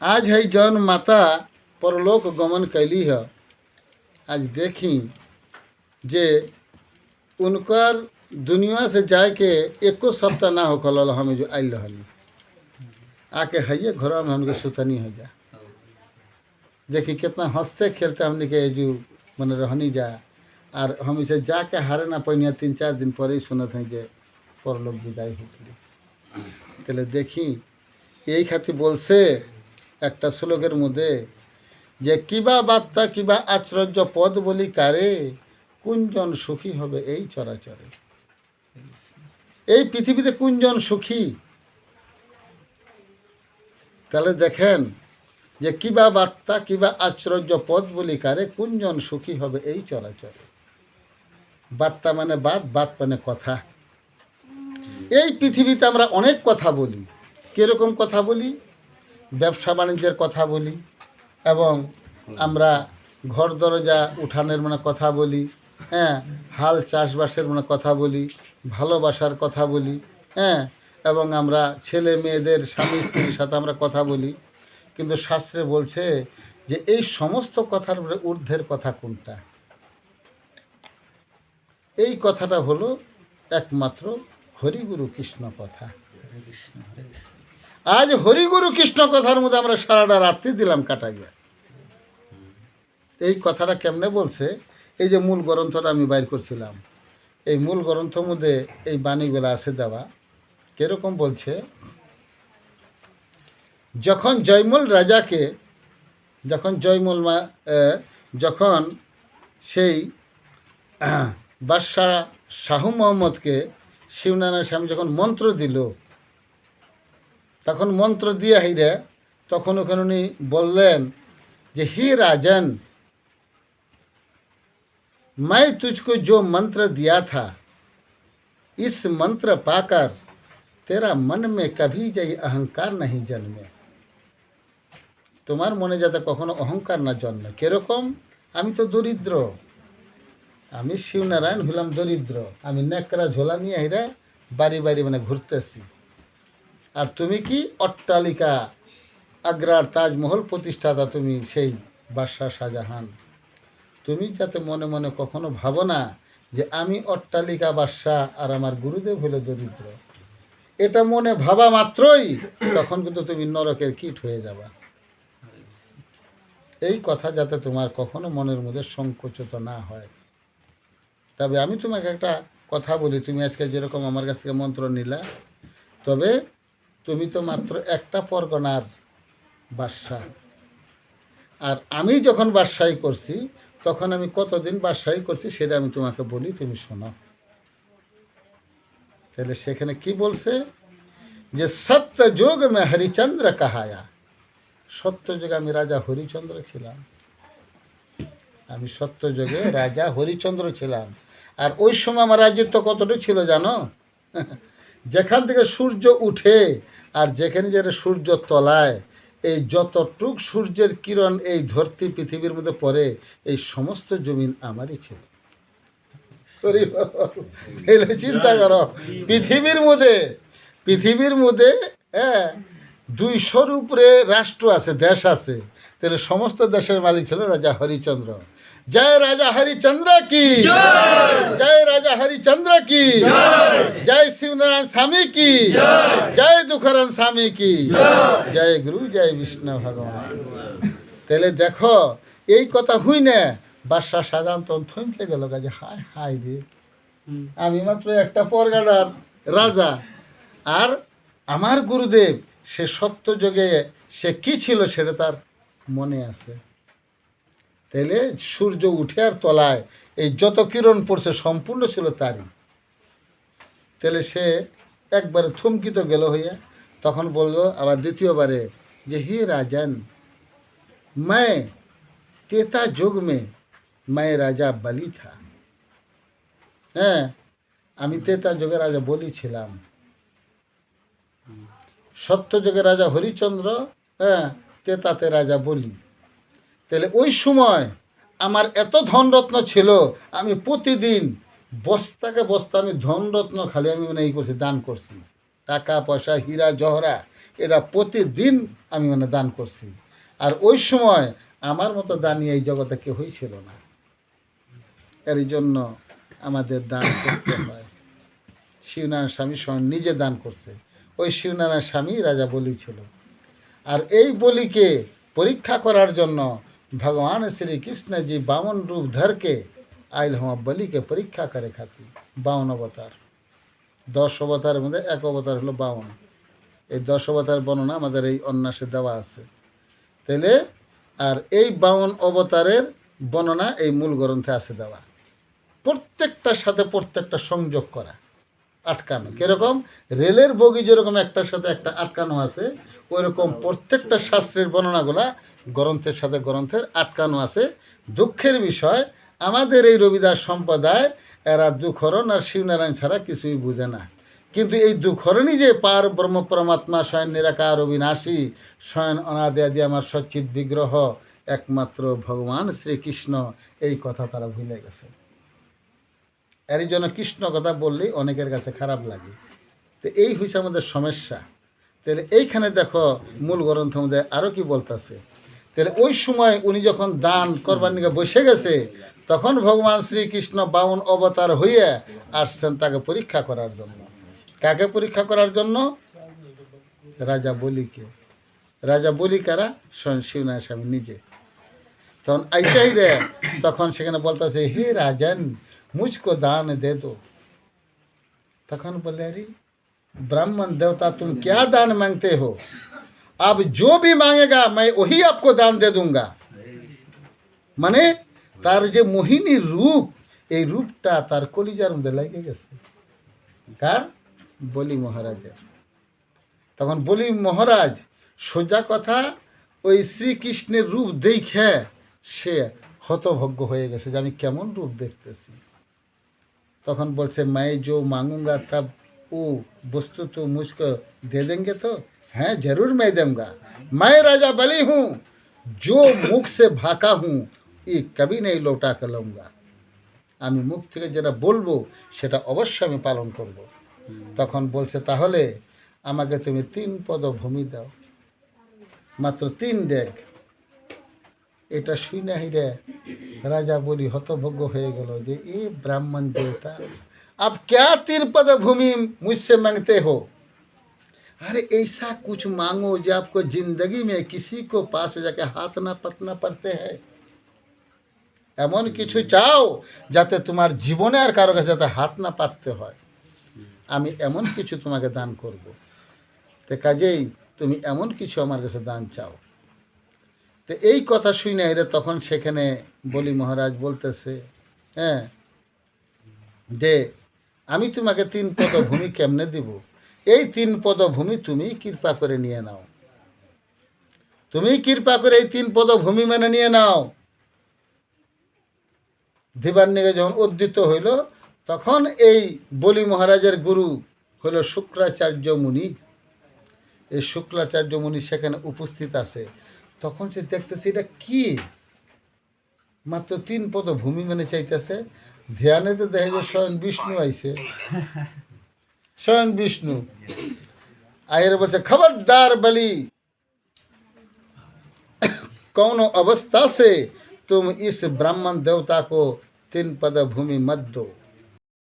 आज है जौन माता परलोक गमन कैली है। आज देखी जे उनकर दुनिया से जाए के एको सप्ताह ना हो कल हम जो आयल रही आके है घर में हम सुतनी हो जा। देखी कितना हँसते खेलते हम के जो मन रहनी जा। आर हम इसे जाके हारे ना पहिनिया तीन चार दिन पर ही सुनत हैं जे परलोक विदाई हो देखी यही खातिर बोल से একটা শ্লোকের মধ্যে যে, কিবা বার্তা, কিবা আশ্চর্য পদ বলি কারে? কোনজন সুখী হবে এই চরাচরে। এই পৃথিবীতে কোনজন সুখী। তাহলে দেখেন যে, কিবা বার্তা, কিবা আশ্চর্য পদ বলি কারে? কোনজন সুখী হবে এই চরাচরে। বার্তা মানে বাদ বাদ মানে কথা। এই পৃথিবীতে আমরা অনেক কথা বলি। কীরকম কথা বলি? ব্যবসা বাণিজ্যের কথা বলি এবং আমরা ঘর দরজা উঠানের মানে কথা বলি হ্যাঁ হাল চাষবাসের মানে কথা বলি, ভালোবাসার কথা বলি হ্যাঁ এবং আমরা ছেলে মেয়েদের, স্বামী স্ত্রীর সাথে আমরা কথা বলি। কিন্তু শাস্ত্রে বলছে যে এই সমস্ত কথার ঊর্ধ্বের কথা কোনটা? এই কথাটা হলো একমাত্র হরিগুরু কৃষ্ণ কথা। আজ হরিগুরু কৃষ্ণ কথার মধ্যে আমরা সারাটা রাত্রি দিলাম কাটাইয়া। এই কথাটা কেমনে বলছে? এই যে মূল গ্রন্থটা আমি বাইর করছিলাম, এই মূল গ্রন্থর মধ্যে এই বাণীগুলো আছে দেওয়া। কীরকম বলছে? যখন জয়মল রাজাকে, যখন জয়মল মা যখন সেই বাদশাহ শাহু মোহাম্মদকে শিবনারায়ণ স্বামী যখন মন্ত্র দিল তখন মন্ত্র দিয়ে হিরে তখন ওখানে উনি বললেন যে, হি রাজন, মাই তুজকো যো মন্ত্র দিয়া থা, ইস মন্ত্র পাকার তেরা মন মে কভি যাই অহংকার নাহি জন্মে। তোমার মনে যাতে কখনো অহংকার না জন্মে। কীরকম? আমি তো দরিদ্র। আমি শিবনারায়ণ হলাম দরিদ্র। আমি নেকড়া ঝোলা নিয়ে হিরা বাড়ি বাড়ি মানে ঘুরতেছি। আর তুমি কি অট্টালিকা আগ্রার তাজমহল প্রতিষ্ঠাতা তুমি সেই বাদশাহ শাহজাহান? তুমি যাতে মনে মনে কখনো ভাবো না যে আমি অট্টালিকা বাদশাহ আর আমার গুরুদেব হলো দরিদ্র। এটা মনে ভাবা মাত্রই তখন কিন্তু তুমি নরকের কীট হয়ে যাবা। এই কথা যাতে তোমার কখনো মনের মধ্যে সংকুচিত না হয়। তবে আমি তোমাকে একটা কথা বলি, তুমি আজকে যেরকম আমার কাছ থেকে মন্ত্র নিলা, তবে তুমি তো মাত্র একটা পরগনার বাদশাহ। আর আমি যখন বাদশাহী করছি, তখন আমি কতদিন বাদশাহী করছি সেটা আমি তোমাকে বলি, তুমি শোনো। তাহলে সেখানে কি বলছে? যে সত্য যোগ মে হরিচন্দ্র কাহায়া। সত্য যুগে আমি রাজা হরিচন্দ্র ছিলাম। আমি সত্য যুগে রাজা হরিচন্দ্র ছিলাম। আর ওই সময় আমার রাজ্যত্ব কতটুকু ছিল জানো? যেখান থেকে সূর্য উঠে আর যেখানে যেটা সূর্য তলায় এই যতটুক সূর্যের কিরণ এই ধরতি পৃথিবীর মধ্যে পড়ে এই সমস্ত জমিন আমারই ছিল। তাহলে চিন্তা করো পৃথিবীর মধ্যে পৃথিবীর মধ্যে হ্যাঁ দুইশোর উপরে রাষ্ট্র আছে দেশ আছে তাহলে সমস্ত দেশের মালিক ছিল রাজা হরিচন্দ্র। জয় রাজা হরিচন্দ্র কি জয় রাজা হরিচন্দ্র কি জয় শিবনারায়ণ স্বামী কি জয় দুঃখরণ স্বামী কি জয় গুরু জয় বিষ্ণু ভগবান তাহলে দেখো এই কথা হুই না বাদশাহ সাজান তখন থমকে গেল কাজে হায় হায় রে আমি মাত্র একটা পরগানার রাজা আর আমার গুরুদেব সে সত্য যুগে সে কি ছিল সেটা তার মনে আছে তাহলে সূর্য উঠে আর তলায় এই যত কিরণ পড়ছে সম্পূর্ণ ছিল তারই। তাহলে সে একবারে থমকিত গেল হইয়া তখন বলল আবার দ্বিতীয়বারে যে, হে রাজান, মায় তেতা যোগ মে মায় রাজা বলি থা। হ্যাঁ আমি তেতা যোগে রাজা বলি ছিলাম সত্যযুগে রাজা হরিচন্দ্র হ্যাঁ তেতাতে রাজা বলি। তাহলে ওই সময় আমার এত ধনরত্ন ছিল, আমি প্রতিদিন বস্তাকে বস্তা, আমি ধনরত্ন খালি আমি মানে এই করছি, দান করছি। টাকা, পয়সা, হীরা, জহরা, এটা প্রতিদিন আমি মানে দান করছি। আর ওই সময় আমার মতো দানি এই জগতে কেউই ছিল না। এর জন্য আমাদের দান করতে হয়। শিবনারায়ণ স্বামী স্বয়ং নিজে দান করছে। ওই শিবনারায়ণ স্বামী রাজা বলি ছিল। আর এই বলিকে পরীক্ষা করার জন্য ভগবান শ্রীকৃষ্ণজি বামন রূপ ধরকে আইল হওয়া বলিকে পরীক্ষা করে খাতি বাউন অবতার দশ অবতারের মধ্যে এক অবতার হলো বাউন এই দশ অবতার বর্ণনা আমাদের এই অন্যাসে দেওয়া আছে তাহলে আর এই বাউন অবতারের বর্ণনা এই মূল গ্রন্থে আছে দেওয়া প্রত্যেকটার সাথে প্রত্যেকটা সংযোগ করা আটকানো। কীরকম? রেলের বগি যেরকম একটার সাথে একটা আটকানো আছে, ওইরকম প্রত্যেকটা শাস্ত্রের বর্ণনাগুলা গ্রন্থের সাথে গ্রন্থের আটকানো আছে। দুঃখের বিষয়, আমাদের এই রবিদাস সম্প্রদায়, এরা দুঃখরণ আর শিবনারায়ণ ছাড়া কিছুই বুঝে না। কিন্তু এই দুঃখরণই যে পার ব্রহ্ম পরমাত্মা স্বয়ং নিরাকার অবিনাশী, স্বয়ং অনাদি আদি আমার সচ্চিত বিগ্রহ, একমাত্র ভগবান শ্রীকৃষ্ণ, এই কথা তারা ভুলে গেছে। এর জন্য কৃষ্ণ কথা বললেই অনেকের কাছে খারাপ লাগে। তো এই হয়েছে আমাদের সমস্যা। তাহলে এইখানে দেখো মূল গ্রন্থ মধ্যে আরও কি বলতেছে। তাহলে ওই সময় উনি যখন দান করবার নিকে বসে গেছে, তখন ভগবান শ্রীকৃষ্ণ বাউন অবতার হয়ে আসছেন তাকে পরীক্ষা করার জন্য। কাকে পরীক্ষা করার জন্য? রাজা বলিকে। রাজা বলি কারা? স্বয়ং শিবনারায়ণ স্বামী নিজে। তখন ऐसा রে তখন সেখানে বলতেছে, হে রাজন মুঝকো দান দে দো তখন বলে আরে ब्राह्मण देवता तुम क्या दान मांगते हो अब जो भी मांगेगा मैं वही आपको दान दे दूंगा মানে তার যে মোহিনীর রূপ এই রূপটা তার কলিজার মধ্যে লেগে গেছে কার বলি মহারাজের তখন বলি মহারাজ সোজা কথা ওই শ্রীকৃষ্ণের রূপ দেখে সে হতভজ্ঞ হয়ে গেছে যে আমি কেমন রূপ দেখতেছি তখন বলছে मैं जो मांगूंगा तब वो वस्तु तो मुझको दे देंगे तो हैं जरूर मैं दूंगा मैं राजा बली हूँ जो मुख से भाका हूँ ये कभी नहीं लौटा कर लूँगा আমি মুখ থেকে যেটা বলবো সেটা অবশ্যই আমি পালন করব। তখন বলছে তাহলে আমাকে তুমি তিন পদ ভূমি দাও মাত্র তিন ডেক এটা শুই না হিরে রাজা বলি হতভজ্ঞ হয়ে গেল যে এ ब्राह्मण देवता अब क्या तीन पद भूमि मुझसे मांगते हो अरे ऐसा कुछ मांगो जो आपको जिंदगी में किसी को पास जाके हाथ ना पतना पड़ते हैं এমন কিছু চাও যাতে তোমার জীবনে আর কারো কাছে যাতে হাত না পাততে হয় আমি এমন কিছু তোমাকে দান করব তো কাজেই তুমি এমন কিছু আমার কাছে দান চাও তো এই কথা শুনে এরে তখন সেখানে বলি, মহারাজ বলতেছে হ্যাঁ যে আমি তোমাকে তিন পদ ভূমি কেমনে দিব? এই তিন পদ ভূমি তুমি কৃপা করে নিয়ে নাও। তুমি কৃপা করে এই তিন পদ ভূমি মেনে নিয়ে নাও। দিবার নিগে যখন উদ্দিত হইল, তখন এই বলি, মহারাজের গুরু হলো শুক্রাচার্য মুনি। এই শুক্রাচার্য মুনি সেখানে উপস্থিত আছে। তখন সে দেখতেছে এটা কি মাত্র তিন পদ ভূমি মানে চাইতেছে ধ্যানেতে দেখে যে স্বয়ং বিষ্ণু আইছে স্বয়ং বিষ্ণু আয়ের বলছে খবরদার বলি कौन अवस्था से तुम इस ब्राह्मण देवता को तीन पद भूमि मत दो